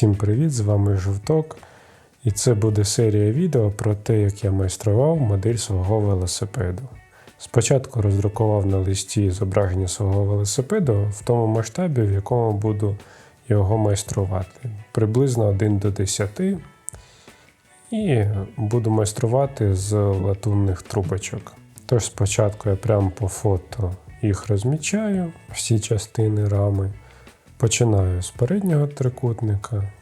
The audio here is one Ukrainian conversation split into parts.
Всім привіт! З вами Жовток. І це буде серія відео про те, як я майстрував модель свого велосипеду. Спочатку роздрукував на листі зображення свого велосипеду в тому масштабі, в якому буду його майструвати. Приблизно 1 до 10. І буду майструвати з латунних трубочок. Тож спочатку я прямо по фото їх розмічаю, всі частини рами. Починаю з переднього трикутника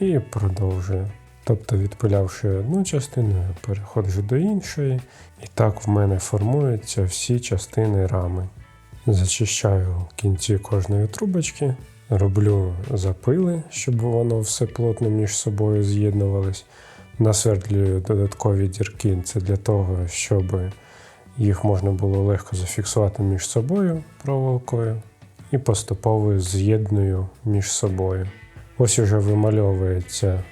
і продовжую. Тобто, відпилявши одну частину, я переходжу до іншої, і так в мене формуються всі частини рами. Зачищаю кінці кожної трубочки, роблю запили, щоб воно все плотно між собою з'єднувалось. Насвердлюю додаткові дірки, це для того, щоб їх можна було легко зафіксувати між собою проволокою і поступово з'єдную між собою. Ось уже вимальовується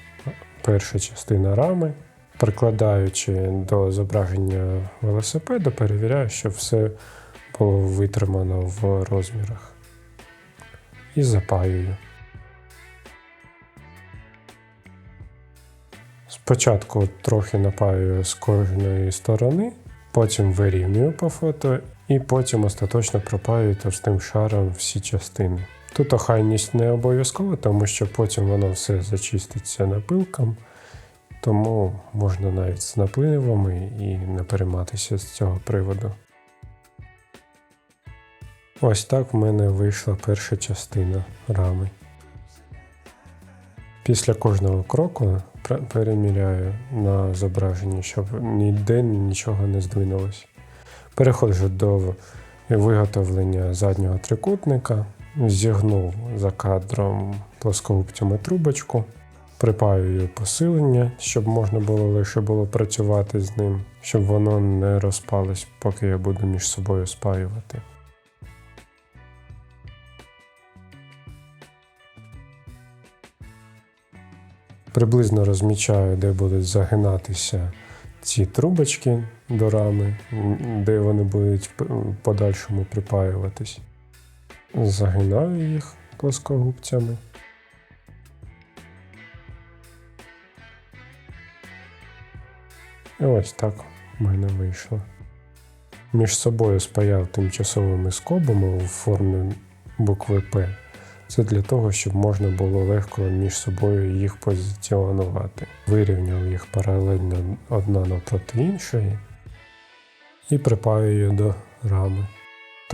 перша частина рами. Прикладаючи до зображення велосипеда, перевіряю, щоб все було витримано в розмірах. І запаюю. Спочатку трохи напаюю з кожної сторони, потім вирівнюю по фото і потім остаточно пропаю товстим шаром всі частини. Тут охайність не обов'язкова, тому що потім воно все зачиститься напилком, тому можна навіть з напливами і не перейматися з цього приводу. Ось так в мене вийшла перша частина рами. Після кожного кроку переміряю на зображенні, щоб ніде нічого не здвинулося. Переходжу до виготовлення заднього трикутника, зігнув за кадром плоскогубцями трубочку, припаюю посилення, щоб можна було лише було працювати з ним, щоб воно не розпалось, поки я буду між собою спаювати. Приблизно розмічаю, де будуть загинатися ці трубочки до рами, де вони будуть в подальшому припаюватись. Загинаю їх плоскогубцями. І ось так в мене вийшло. Між собою спаяв тимчасовими скобами у формі букви П. Це для того, щоб можна було легко між собою їх позиціонувати. Вирівняв їх паралельно одна напроти іншої і припаюю до рами.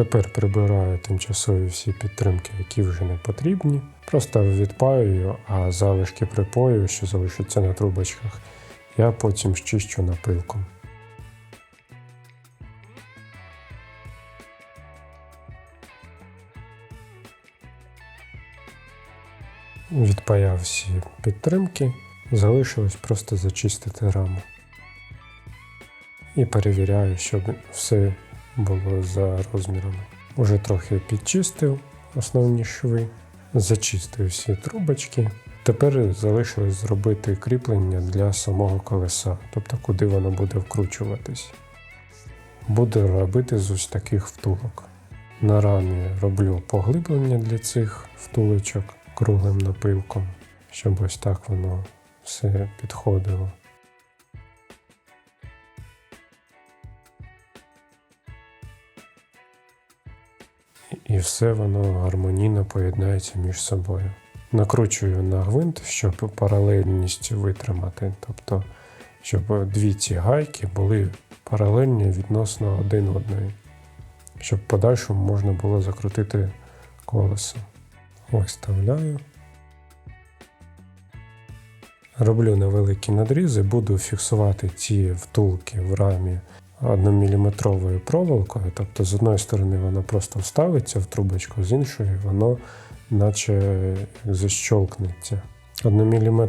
Тепер прибираю тимчасові всі підтримки, які вже не потрібні. Просто відпаюю, а залишки припою, що залишаться на трубочках, я потім щищу напилком. Відпаяв всі підтримки, залишилось просто зачистити раму. І перевіряю, щоб все було за розмірами. Уже трохи підчистив основні шви, зачистив всі трубочки. Тепер залишилось зробити кріплення для самого колеса, тобто куди воно буде вкручуватись. Буду робити з ось таких втулок. На рамі роблю поглиблення для цих втулочок круглим напилком, щоб ось так воно все підходило. І все воно гармонійно поєднається між собою. Накручую на гвинт, щоб паралельність витримати, тобто, щоб дві ці гайки були паралельні відносно один одної, щоб в подальшому можна було закрутити колесо. Ось вставляю. Роблю невеликі надрізи, буду фіксувати ці втулки в рамі 1-мм проволокою. Тобто, з одної сторони воно просто вставиться в трубочку, з іншої воно наче защолкнеться. 1-мм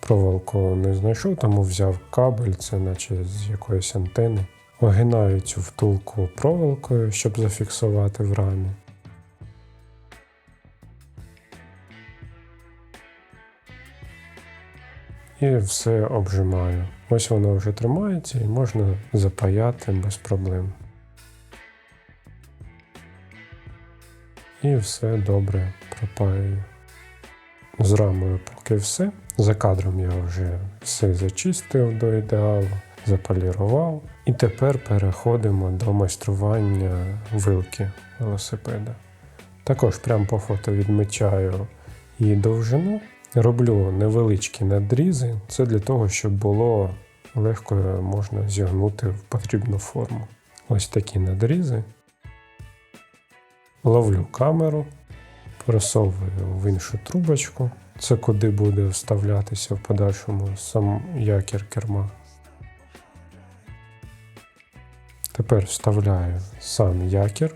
проволоку не знайшов, тому взяв кабель, це наче з якоїсь антени. Огинаю цю втулку проволокою, щоб зафіксувати в рамі. І все обжимаю. Ось воно вже тримається і можна запаяти без проблем. І все добре пропаюю. З рамою поки все. За кадром я вже все зачистив до ідеалу, заполірував. І тепер переходимо до майстрування вилки велосипеда. Також прямо по фото відмічаю її довжину. Роблю невеличкі надрізи. Це для того, щоб було легко можна зігнути в потрібну форму. Ось такі надрізи. Ловлю камеру, просовую в іншу трубочку. Це куди буде вставлятися в подальшому сам якір керма. Тепер вставляю сам якір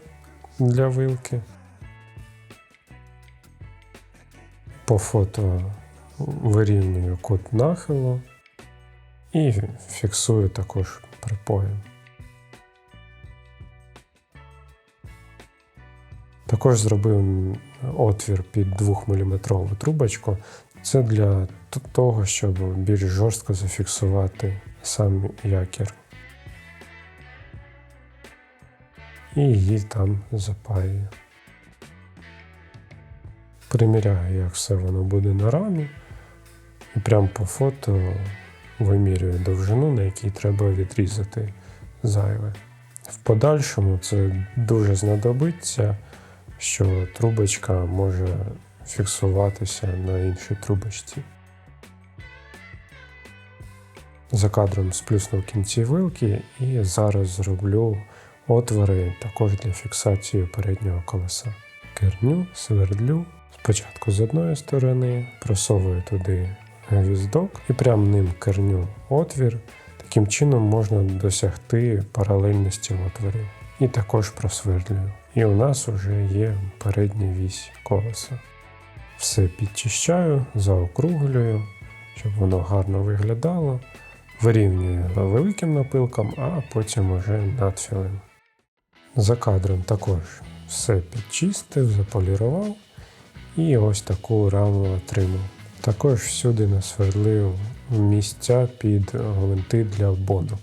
для вилки. По фото вирівнюю кут нахилу і фіксую також припоєм. Також зробив отвір під 2-мм трубочку. Це для того, щоб більш жорстко зафіксувати сам якір. І її там запаюю. Приміряю, як все воно буде на рамі. І прямо по фото вимірюю довжину, на якій треба відрізати зайве. В подальшому це дуже знадобиться, що трубочка може фіксуватися на іншій трубочці. За кадром сплюснув кінці вилки і зараз зроблю отвори також для фіксації переднього колеса. Керню, свердлю. Спочатку з одної сторони просовую туди гвіздок і прямо ним керню отвір. Таким чином можна досягти паралельності отворів. І також просвердлюю. І у нас вже є передня вісь колеса. Все підчищаю, заокруглюю, щоб воно гарно виглядало. Вирівнюю великим напилком, а потім уже надфілем. За кадром також все підчистив, заполірував і ось таку раму отримав. Також всюди насверлив місця під гвинти для бонок.